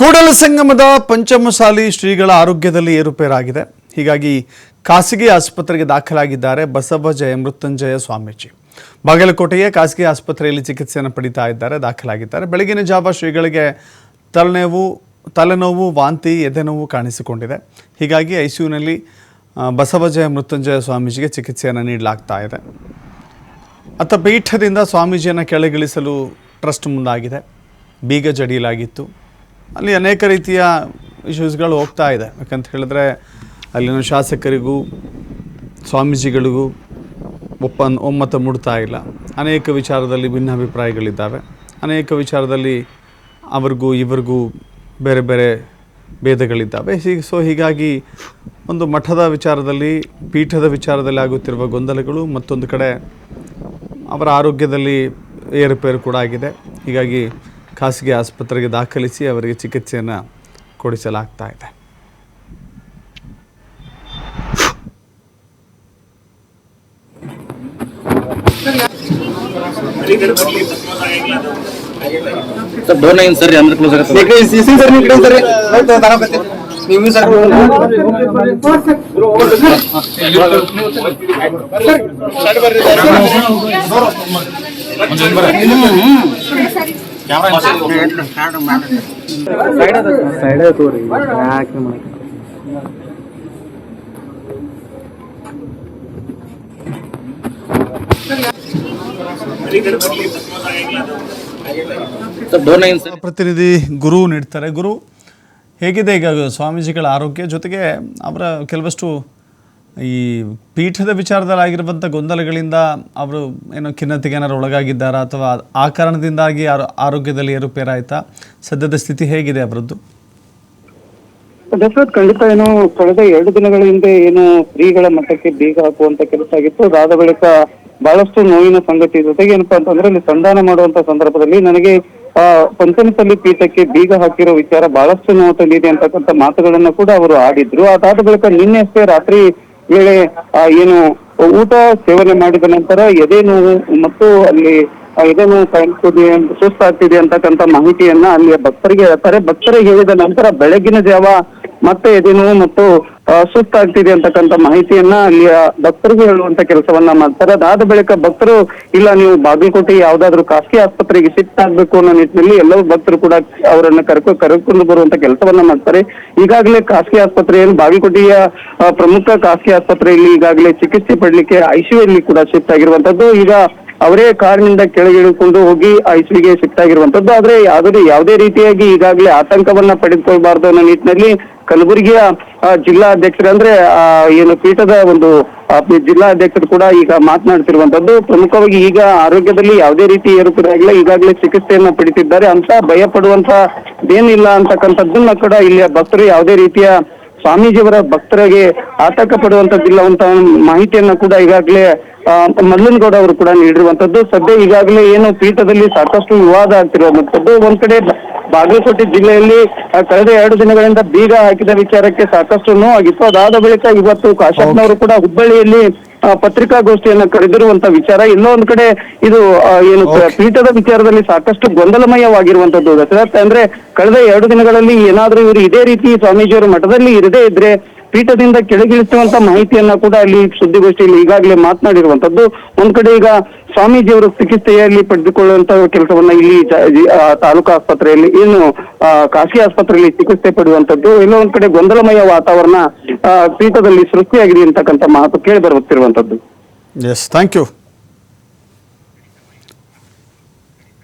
ಕೂಡಲ ಸಂಗಮದ ಪಂಚಮಸಾಲಿ ಶ್ರೀಗಳ ಆರೋಗ್ಯದಲ್ಲಿ ಏರುಪೇರಾಗಿದೆ. ಹೀಗಾಗಿ ಖಾಸಗಿ ಆಸ್ಪತ್ರೆಗೆ ದಾಖಲಾಗಿದ್ದಾರೆ ಬಸವಜಯ ಮೃತ್ಯುಂಜಯ ಸ್ವಾಮೀಜಿ. ಬಾಗಲಕೋಟೆಯ ಖಾಸಗಿ ಆಸ್ಪತ್ರೆಯಲ್ಲಿ ಚಿಕಿತ್ಸೆಯನ್ನು ಪಡಿತಾ ಇದ್ದಾರೆ, ದಾಖಲಾಗಿದ್ದಾರೆ. ಬೆಳಗಿನ ಜಾವ ಶ್ರೀಗಳಿಗೆ ತಲೆನೋವು ತಲೆನೋವು, ವಾಂತಿ, ಎದೆನೋವು ಕಾಣಿಸಿಕೊಂಡಿದೆ. ಹೀಗಾಗಿ ಐ ಐಸಿಯುನಲ್ಲಿ ಬಸವಜಯ ಮೃತ್ಯುಂಜಯ ಸ್ವಾಮೀಜಿಗೆ ಚಿಕಿತ್ಸೆಯನ್ನು ನೀಡಲಾಗ್ತಾ ಇದೆ. ಅತ್ತ ಪೀಠದಿಂದ ಸ್ವಾಮೀಜಿಯನ್ನು ಕೆಳಗಿಳಿಸಲು ಟ್ರಸ್ಟ್ ಮುಂದಾಗಿದೆ. ಬೀಗ ಜಡಿಯಲಾಗಿತ್ತು ಅಲ್ಲಿ ಅನೇಕ ರೀತಿಯ ಇಶ್ಯೂಸ್ಗಳು ಹೋಗ್ತಾ ಇದೆ. ಯಾಕಂತ ಹೇಳಿದ್ರೆ ಅಲ್ಲಿನ ಶಾಸಕರಿಗೂ, ಸ್ವಾಮೀಜಿಗಳಿಗೂ ಒಪ್ಪ ಒಮ್ಮತ ಮೂಡ್ತಾ ಇಲ್ಲ. ಅನೇಕ ವಿಚಾರದಲ್ಲಿ ಭಿನ್ನಾಭಿಪ್ರಾಯಗಳಿದ್ದಾವೆ. ಅನೇಕ ವಿಚಾರದಲ್ಲಿ ಅವ್ರಿಗೂ, ಇವ್ರಿಗೂ ಬೇರೆ ಬೇರೆ ಭೇದಗಳಿದ್ದಾವೆ. ಹೀಗೆ ಸೊ ಹೀಗಾಗಿ ಒಂದು ಮಠದ ವಿಚಾರದಲ್ಲಿ, ಪೀಠದ ವಿಚಾರದಲ್ಲಿ ಆಗುತ್ತಿರುವ ಗೊಂದಲಗಳು ಮತ್ತೊಂದು ಕಡೆ ಅವರ ಆರೋಗ್ಯದಲ್ಲಿ ಏರುಪೇರು ಕೂಡ ಆಗಿದೆ. ಹೀಗಾಗಿ ಖಾಸಗಿ ಆಸ್ಪತ್ರೆಗೆ ದಾಖಲಿಸಿ ಅವರಿಗೆ ಚಿಕಿತ್ಸೆಯನ್ನು ಕೊಡಿಸಲಾಗ್ತಾ ಇದೆ. Sir door nine sir? ಅಂದ್ರೆ ಕ್ಲೋಸ್ ಆಗುತ್ತೆ ಇಕಡೆ ಸಿಸಿ ಸರ್ ನೀವು ಇಕಡೆ ಸರ್? ಆಯ್ತು ತರಕತ್ತಿ ನೀವು ಸರ್ ಪ್ರತಿನಿಧಿ ಗುರು ನೀಡ್ತಾರೆ. ಗುರು ಹೇಗಿದೆ ಈಗ ಸ್ವಾಮೀಜಿಗಳ ಆರೋಗ್ಯ? ಜೊತೆಗೆ ಅವರ ಕೆಲವಷ್ಟು ಈ ಪೀಠದ ವಿಚಾರದಲ್ಲಿ ಆಗಿರುವಂಥ ಗೊಂದಲಗಳಿಂದ ಅವರು ಏನೋ ಖಿನ್ನತೆಗೆ ಏನಾರು ಒಳಗಾಗಿದ್ದಾರಾ ಅಥವಾ ಆ ಕಾರಣದಿಂದಾಗಿ ಆರೋ- ಆರೋಗ್ಯದಲ್ಲಿ ಏರುಪೇರಾಯ್ತಾ ಸದ್ಯದ ಸ್ಥಿತಿ ಹೇಗಿದೆ ಅವರದ್ದು? ದಶರಥ್ ಖಂಡಿತ ಏನು ಕಳೆದ ಎರಡು ದಿನಗಳ ಹಿಂದೆ ಏನು ಸ್ತ್ರೀಗಳ ಮಠಕ್ಕೆ ಬೀಗ ಹಾಕುವಂತ ಕೆಲಸ ಆಗಿತ್ತು. ಅದಾದ ಬಳಿಕ ಬಹಳಷ್ಟು ನೋವಿನ ಸಂಗತಿ ಜೊತೆಗೆ ಏನಪ್ಪಾ ಅಂತಂದ್ರೆ ಅಲ್ಲಿ ಸಂಧಾನ ಮಾಡುವಂತ ಸಂದರ್ಭದಲ್ಲಿ ನನಗೆ ಆ ಪಂಚಮಸಲ್ಲಿ ಪೀಠಕ್ಕೆ ಬೀಗ ಹಾಕಿರೋ ವಿಚಾರ ಬಹಳಷ್ಟು ನೋವು ತಂದಿದೆ ಅಂತಕ್ಕಂಥ ಮಾತುಗಳನ್ನ ಕೂಡ ಅವರು ಆಡಿದ್ರು. ಅದಾದ ಬಳಿಕ ನಿನ್ನೆ ಅಷ್ಟೇ ರಾತ್ರಿ ವೇಳೆ ಏನು, ಊಟ ಸೇವನೆ ಮಾಡಿದ ನಂತರ ಎದೆ ನೋವು ಮತ್ತು ಅಲ್ಲಿ ಎದೆ ನೋವು ಕಾಣಿಸ್ತಿದೆ ಸುಸ್ತಾಗ್ತಿದೆ ಅಂತಕ್ಕಂಥ ಮಾಹಿತಿಯನ್ನ ಅಲ್ಲಿಯ ಭಕ್ತರಿಗೆ ಹೇಳ್ತಾರೆ. ಭಕ್ತರಿಗೆ ಹೇಳಿದ ನಂತರ ಬೆಳಗಿನ ಜಾವ ಮತ್ತೆ ಎದೆ ನೋವು ಮತ್ತು ಸುಸ್ತಾಗ್ತಿದೆ ಅಂತಕ್ಕಂಥ ಮಾಹಿತಿಯನ್ನ ಅಲ್ಲಿಯ ಭಕ್ತರಿಗೆ ಹೇಳುವಂತ ಕೆಲಸವನ್ನ ಮಾಡ್ತಾರೆ. ಅದಾದ ಬಳಿಕ ಭಕ್ತರು, ಇಲ್ಲ, ನೀವು ಬಾಗಲಕೋಟೆ ಯಾವ್ದಾದ್ರು ಖಾಸಗಿ ಆಸ್ಪತ್ರೆಗೆ ಶಿಫ್ಟ್ ಆಗ್ಬೇಕು ಅನ್ನೋ ನಿಟ್ಟಿನಲ್ಲಿ ಎಲ್ಲರೂ ಭಕ್ತರು ಕೂಡ ಅವರನ್ನ ಕರ್ಕೊ ಕರೆದುಕೊಂಡು ಬರುವಂತ ಕೆಲಸವನ್ನ ಮಾಡ್ತಾರೆ. ಈಗಾಗಲೇ ಖಾಸಗಿ ಆಸ್ಪತ್ರೆ ಏನು ಬಾಗಲಕೋಟೆಯ ಪ್ರಮುಖ ಖಾಸಗಿ ಆಸ್ಪತ್ರೆಯಲ್ಲಿ ಈಗಾಗಲೇ ಚಿಕಿತ್ಸೆ ಪಡ್ಲಿಕ್ಕೆ ಅಲ್ಲಿ ಕೂಡ ಶಿಫ್ಟ್ ಆಗಿರುವಂತದ್ದು. ಈಗ ಅವರೇ ಕಾರಿನಿಂದ ಕೆಳಗಿಳಿದುಕೊಂಡು ಹೋಗಿ ಐಸಿಗೆ ಸಿಕ್ತಾಗಿರುವಂತದ್ದು ಆದ್ರೆ ಯಾವುದೇ ಯಾವುದೇ ರೀತಿಯಾಗಿ ಈಗಾಗಲೇ ಆತಂಕವನ್ನ ಪಡೆದುಕೊಳ್ಬಾರ್ದು ಅನ್ನೋ ನಿಟ್ಟಿನಲ್ಲಿ ಕಲಬುರಗಿಯ ಜಿಲ್ಲಾ ಅಧ್ಯಕ್ಷರು ಅಂದ್ರೆ ಆ, ಏನು ಪೀಠದ ಒಂದು ಜಿಲ್ಲಾ ಅಧ್ಯಕ್ಷರು ಕೂಡ ಈಗ ಮಾತನಾಡ್ತಿರುವಂತದ್ದು ಪ್ರಮುಖವಾಗಿ ಈಗ ಆರೋಗ್ಯದಲ್ಲಿ ಯಾವುದೇ ರೀತಿ ಏರುಪೇರಾಗಿಲ್ಲ ಈಗಾಗಲೇ ಚಿಕಿತ್ಸೆಯನ್ನ ಪಡಿತಿದ್ದಾರೆ ಅಂತ ಭಯ ಪಡುವಂತ ಏನಿಲ್ಲ ಅಂತಕ್ಕಂಥದ್ದನ್ನ ಕೂಡ ಇಲ್ಲಿಯ ಭಕ್ತರು ಯಾವುದೇ ರೀತಿಯ ಸ್ವಾಮೀಜಿಯವರ ಭಕ್ತರಿಗೆ ಆತಂಕ ಪಡುವಂತದ್ದಿಲ್ಲ ಅಂತ ಮಾಹಿತಿಯನ್ನ ಕೂಡ ಈಗಾಗಲೇ ಮಲ್ಲನಗೌಡ ಅವರು ಕೂಡ ನೀಡಿರುವಂತದ್ದು. ಸದ್ಯ ಈಗಾಗಲೇ ಏನು ಪೀಠದಲ್ಲಿ ಸಾಕಷ್ಟು ವಿವಾದ ಆಗ್ತಿರುವಂತದ್ದು. ಒಂದ್ ಕಡೆ ಬಾಗಲಕೋಟೆ ಜಿಲ್ಲೆಯಲ್ಲಿ ಕಳೆದ ಎರಡು ದಿನಗಳಿಂದ ಬೀಗ ಹಾಕಿದ ವಿಚಾರಕ್ಕೆ ಸಾಕಷ್ಟು ನೋವಾಗಿತ್ತು. ಅದಾದ ಬಳಿಕ ಇವತ್ತು ಕಾಶಪ್ಪನವರು ಕೂಡ ಹುಬ್ಬಳ್ಳಿಯಲ್ಲಿ ಪತ್ರಿಕಾಗೋಷ್ಠಿಯನ್ನ ಕರೆದಿರುವಂತ ವಿಚಾರ. ಇನ್ನೊಂದು ಒಂದ್ ಕಡೆ ಇದು ಏನು ಪೀಠದ ವಿಚಾರದಲ್ಲಿ ಸಾಕಷ್ಟು ಗೊಂದಲಮಯವಾಗಿರುವಂತದ್ದು. ದಶರಥ್ ಅಂದ್ರೆ ಕಳೆದ ಎರಡು ದಿನಗಳಲ್ಲಿ ಏನಾದ್ರೂ ಇವರು ಇದೇ ರೀತಿ ಸ್ವಾಮೀಜಿಯವರು ಮಠದಲ್ಲಿ ಇರದೇ ಇದ್ರೆ ಪೀಠದಿಂದ ಕೆಳಗಿಳಿಸುವಂತ ಮಾಹಿತಿಯನ್ನ ಕೂಡ ಅಲ್ಲಿ ಸುದ್ದಿಗೋಷ್ಠಿಯಲ್ಲಿ ಈಗಾಗಲೇ ಮಾತನಾಡಿರುವಂತದ್ದು. ಒಂದ್ ಕಡೆ ಈಗ ಸ್ವಾಮೀಜಿಯವರು ಚಿಕಿತ್ಸೆಯಲ್ಲಿ ಪಡೆದುಕೊಳ್ಳುವಂತ ಕೆಲಸವನ್ನ ಇಲ್ಲಿ ತಾಲೂಕು ಆಸ್ಪತ್ರೆಯಲ್ಲಿ, ಏನು ಖಾಸಗಿ ಆಸ್ಪತ್ರೆಯಲ್ಲಿ ಚಿಕಿತ್ಸೆ ಪಡೆಯುವಂತದ್ದು. ಎಲ್ಲೋ ಒಂದ್ ಕಡೆ ಗೊಂದಲಮಯ ವಾತಾವರಣ ಪೀಠದಲ್ಲಿ ಸೃಷ್ಟಿಯಾಗಿದೆ ಅಂತಕ್ಕಂಥ ಮಾತು ಕೇಳಿ ಬರುತ್ತಿರುವಂತದ್ದು. Yes thank you